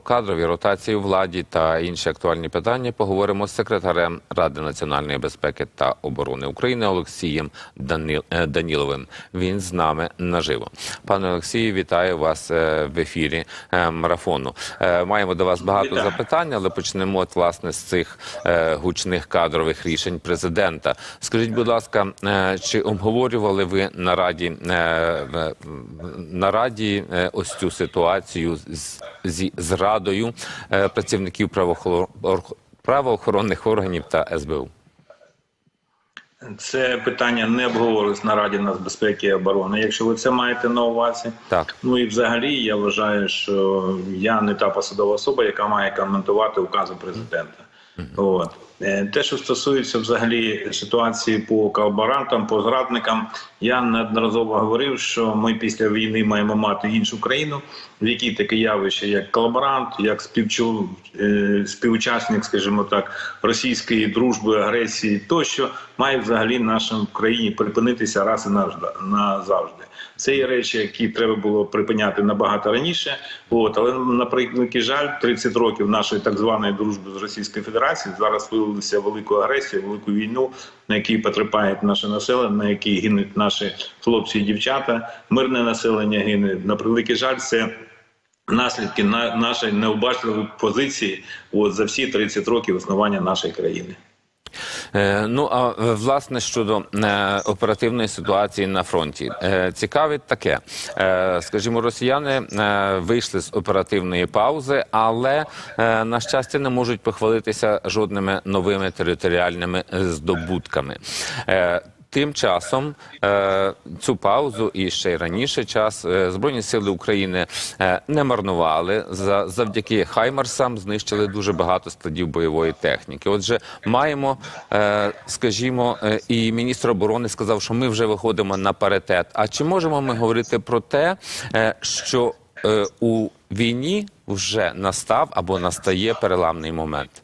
кадрові ротації у владі та інші актуальні питання поговоримо з секретарем Ради національної безпеки та оборони України Олексієм е, Даніловим. Він з нами наживо. Пане Олексію, вітаю вас е, в ефірі е, марафону. Маємо до вас багато Вітаю. запитань, але почнемо от, власне з цих гучних кадрових рішень президента. Скажіть, будь ласка, чи обговорювали ви на раді на раді ось цю ситуацію з, зі зрадою е, працівників правоохоронних органів та СБУ? Це питання не обговорилось на Раді нацбезпеки і оборони. Якщо ви це маєте на увазі, Так. ну і взагалі я вважаю, що я не та посадова особа, яка має коментувати укази президента. От Е, те, що стосується взагалі ситуації по колаборантам, по зрадникам, я неодноразово говорив, що ми після війни маємо мати іншу країну, в якій таке явище, як колаборант, як співчу, е, співучасник, скажімо так, російської дружби, агресії, тощо має взагалі в країні припинитися раз і назавжди. Це є речі, які треба було припиняти набагато раніше. От але на превеликий жаль, 30 років нашої так званої дружби з Російською Федерацією зараз вилилися велику агресію, велику війну, на якій потерпає наше населення, на якій гинуть наші хлопці і дівчата. Мирне населення гине. На превеликий жаль, це. Наслідки на нашої необачливої позиції от за всі 30 років існування нашої країни. Е, Ну а е, власне щодо е, оперативної ситуації на фронті, цікавить таке. Скажімо, росіяни вийшли з оперативної паузи, але на щастя не можуть похвалитися жодними новими територіальними здобутками. Тим часом е, цю паузу і ще й раніше час е, збройні сили України е, не марнували. За завдяки Хаймарсам знищили дуже багато складів бойової техніки. Отже, маємо, скажімо, і міністр оборони сказав, що ми вже виходимо на паритет. А чи можемо ми говорити про те, що у війні вже настав або настає переламний момент?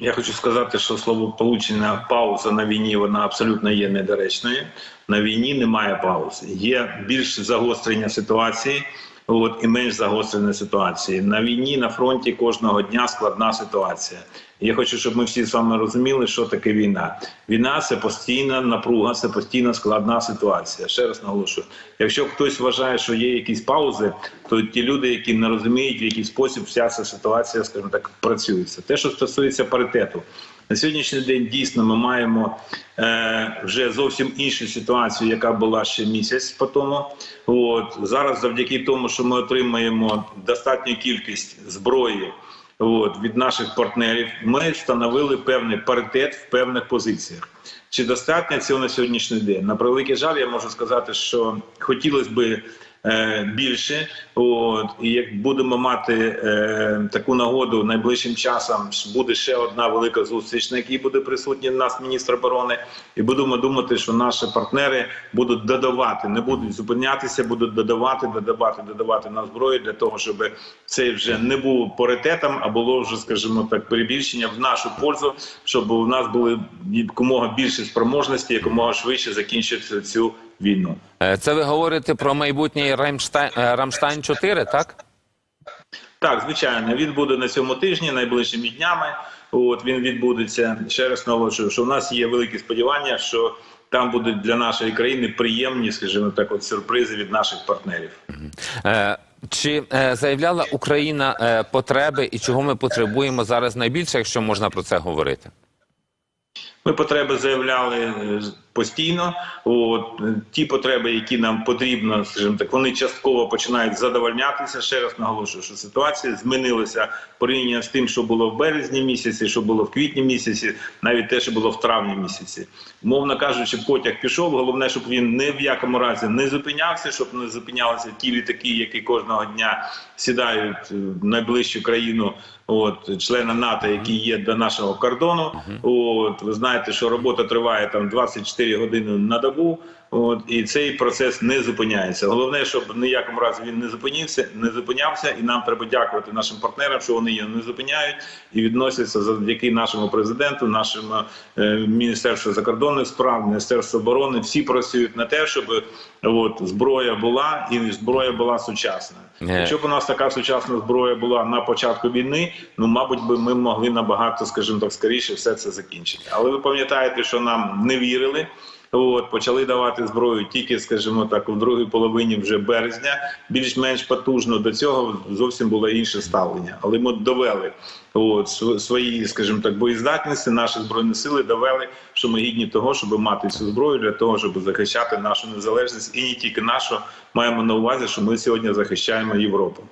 Я хочу сказати, що словополучення пауза на війні вона абсолютно є недоречною. На війні немає паузи. Є більш загострення ситуації, от і менш загострення ситуації. На війні на фронті кожного дня складна ситуація. Я хочу, щоб ми всі з вами розуміли, що таке війна. Війна це постійна напруга, це постійна складна ситуація. Ще раз наголошую. Якщо хтось вважає, що є якісь паузи, то ті люди, які не розуміють, в який спосіб вся ця ситуація, скажімо так, працюється. Те, що стосується паритету, на сьогоднішній день дійсно ми маємо е, вже зовсім іншу ситуацію, яка була ще місяць по тому. От зараз, завдяки тому, що ми отримаємо достатню кількість зброї. От, від наших партнерів ми встановили певний паритет в певних позиціях. Чи достатньо цього на сьогоднішній день? На превеликий жаль, я можу сказати, що хотілося би е, більше. От, і як будемо мати е, таку нагоду найближчим часом, буде ще одна велика зустріч, на якій буде присутній в нас міністр оборони, і будемо думати, що наші партнери будуть додавати, не будуть зупинятися, будуть додавати, додавати, додавати на зброю для того, щоб це вже не був паритетом, а було вже, скажімо так, перебільшення в нашу пользу, щоб у нас були якомога більше спроможності, якомога швидше закінчити цю війну. Е, Це ви говорите про майбутній Рамштайн, е, Рамштайн 4, так? Так, звичайно, він буде на цьому тижні, найближчими днями. От він відбудеться. Ще раз наголошую, що у нас є великі сподівання, що там будуть для нашої країни приємні, скажімо так, от сюрпризи від наших партнерів. Е, Чи заявляла Україна потреби і чого ми потребуємо зараз найбільше, якщо можна про це говорити? Ми потреби заявляли постійно. От ті потреби, які нам потрібно, скажімо так, вони частково починають задовольнятися. Ще раз наголошую, що ситуація змінилася порівняно з тим, що було в березні місяці, що було в квітні місяці, навіть те, що було в травні місяці. Мовно кажучи, потяг пішов. Головне, щоб він ні в якому разі не зупинявся, щоб не зупинялися ті літаки, які кожного дня сідають е, в найближчу країну. От члена НАТО, які є до нашого кордону. От ви знаєте, що робота триває там 24 години на добу. От і цей процес не зупиняється. Головне, щоб в ніякому разі він не зупинився, не зупинявся, і нам треба дякувати нашим партнерам, що вони його не зупиняють і відносяться завдяки нашому президенту, нашому е, міністерству закордонних справ, міністерству оборони. Всі працюють на те, щоб от зброя була і зброя була сучасна. Е. Якщо б у нас така сучасна зброя була на початку війни, ну мабуть, би ми могли набагато, скажімо так, скоріше все це закінчити. Але ви пам'ятаєте, що нам не вірили. От почали давати зброю тільки, скажімо так, у другій половині вже березня, більш-менш потужно. До цього зовсім було інше ставлення. Але ми довели от свої, скажімо так, боєздатності, наші збройні сили довели, що ми гідні того, щоб мати цю зброю для того, щоб захищати нашу незалежність, і не тільки нашу маємо на увазі, що ми сьогодні захищаємо Європу.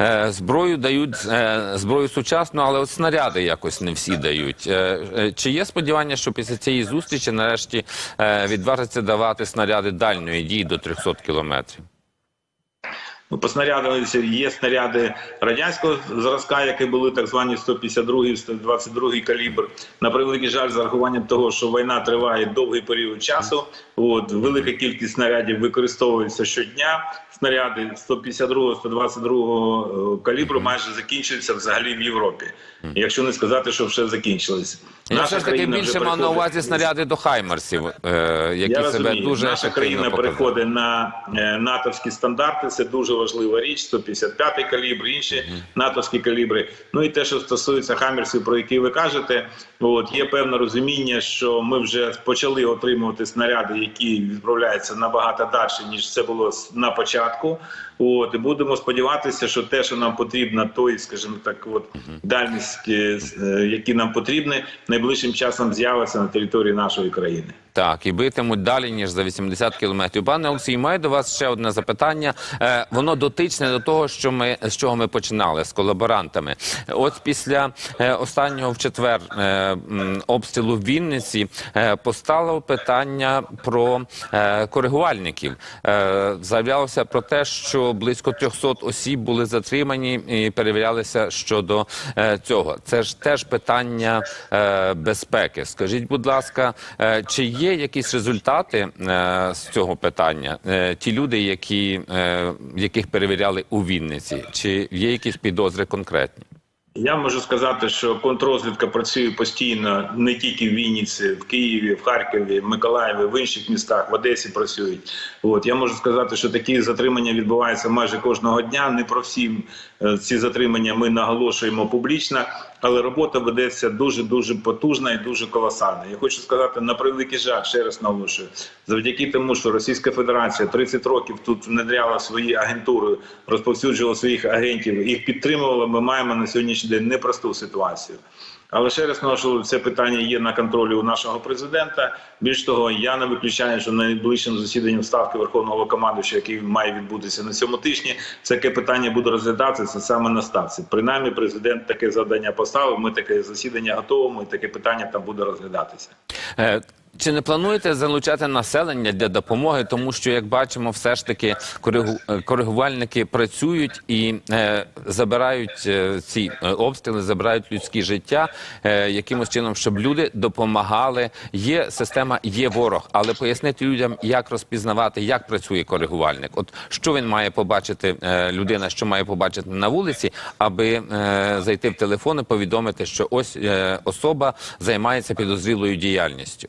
Е, Зброю дають е, зброю сучасну, але от снаряди якось не всі дають. Е, Чи є сподівання, що після цієї зустрічі нарешті відважиться давати снаряди дальньої дії до 300 кілометрів? Ну, по снарядам є снаряди радянського зразка, які були так звані 152 122 калібр. На превеликий жаль, з урахуванням того, що війна триває довгий період часу. От велика кількість снарядів використовується щодня. Снаряди 152 122 калібру майже закінчуються взагалі в Європі. Якщо не сказати, що вже закінчились. Я Наша все ж таки більше мав на увазі снаряди до хаймерсів, е, які я себе розумію, дуже наша країна переходить на е, натовські стандарти. Це дуже важлива річ. 155 калібр, інші натовські калібри. Ну і те, що стосується хаммерсів, про які ви кажете, от є певне розуміння, що ми вже почали отримувати снаряди, які відправляються набагато далі, ніж це було на початку. От і будемо сподіватися, що те, що нам потрібно, той, скажімо так, от дальність, е, які нам потрібні, найближчим часом з'явиться на території нашої країни. Так, і битимуть далі, ніж за 80 кілометрів. Пане Олексій, маю до вас ще одне запитання. Е, воно дотичне до того, що ми, з чого ми починали, з колаборантами. От після е, останнього в четвер е, обстрілу в Вінниці е, постало питання про е, коригувальників. Е, заявлялося про те, що близько 300 осіб були затримані і перевірялися щодо е, цього. Це ж теж питання е, безпеки. Скажіть, будь ласка, е, чи є якісь результати е, з цього питання? Е, ті люди, які, е, яких перевіряли у Вінниці, чи є якісь підозри конкретні? Я можу сказати, що контррозвідка працює постійно не тільки в Вінниці, в Києві, в Харкові, в Миколаєві, в інших містах, в Одесі працюють. От я можу сказати, що такі затримання відбуваються майже кожного дня. Не про всі е, ці затримання ми наголошуємо публічно, але робота ведеться дуже дуже потужна і дуже колосальна. Я хочу сказати на превеликий жаль, ще раз наголошую, завдяки тому, що Російська Федерація 30 років тут внедряла свої агентури, розповсюджувала своїх агентів, їх підтримувала. Ми маємо на сьогоднішній день непросту ситуацію. Але ще раз нашу це питання є на контролі у нашого президента. Більш того, я не виключаю, що найближчим засіданням ставки верховного командуюча, який має відбутися на цьому тижні, це питання буде розглядатися саме на ставці. Принаймні, президент таке завдання поставив. Ми таке засідання готовимо, і таке питання там буде розглядатися. Чи не плануєте залучати населення для допомоги, тому що як бачимо, все ж таки коригу- коригувальники працюють і е, забирають е, ці е, обстріли, забирають людські життя е, якимось чином, щоб люди допомагали. Є система, є ворог, але пояснити людям, як розпізнавати, як працює коригувальник. От що він має побачити, е, людина, що має побачити на вулиці, аби е, зайти в телефон і повідомити, що ось е, особа займається підозрілою діяльністю.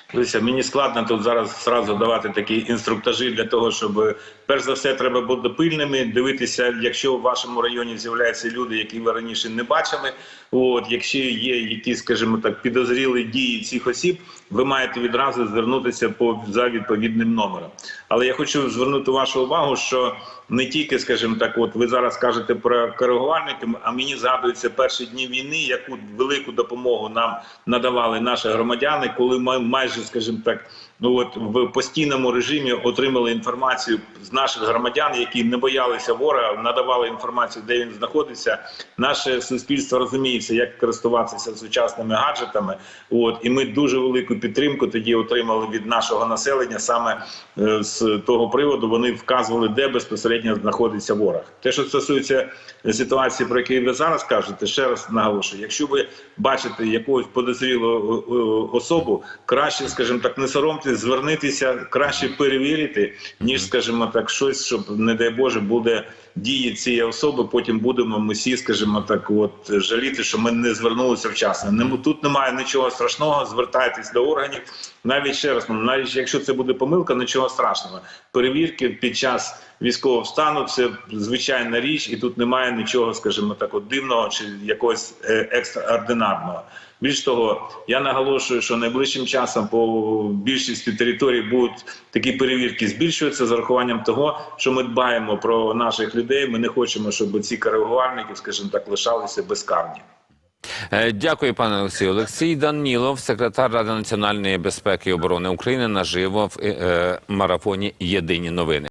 Дивіться, мені складно тут зараз зразу давати такі інструктажі для того, щоб перш за все треба бути пильними, дивитися, якщо в вашому районі з'являються люди, які ви раніше не бачили. От якщо є якісь, скажімо так, підозрілі дії цих осіб, ви маєте відразу звернутися по за відповідним номером. Але я хочу звернути вашу увагу, що не тільки, скажімо так, от ви зараз кажете про коригувальники, а мені згадуються перші дні війни, яку велику допомогу нам надавали наші громадяни, коли ми майже, скажімо так, ну от в постійному режимі отримали інформацію з наших громадян, які не боялися ворога, надавали інформацію, де він знаходиться. Наше суспільство розуміється, як користуватися сучасними гаджетами. От і ми дуже велику підтримку тоді отримали від нашого населення. Саме е, з того приводу вони вказували, де безпосередньо знаходиться ворог. Те, що стосується ситуації, про яку ви зараз кажете, ще раз наголошую: якщо ви бачите якогось подозрілу е, е, особу, краще, скажімо так, не соромтесь звернитися краще перевірити, ніж, скажімо так, щось, щоб, не дай Боже, буде дії цієї особи. Потім будемо ми всі, скажімо так, от жаліти, що ми не звернулися вчасно. Тут немає нічого страшного. Звертайтесь до органів. Навіть ще раз, навіть якщо це буде помилка, нічого страшного. Перевірки під час військового стану це звичайна річ, і тут немає нічого, скажімо так, от дивного чи якогось е, екстраординарного. Більш того, я наголошую, що найближчим часом по більшості територій будуть такі перевірки збільшуватися з урахуванням того, що ми дбаємо про наших людей. Ми не хочемо, щоб ці коригувальники, скажімо так, лишалися безкарні. Е, Дякую, пане Олексію. Олексій Данілов, секретар Ради національної безпеки і оборони України, наживо в е, марафоні Єдині новини.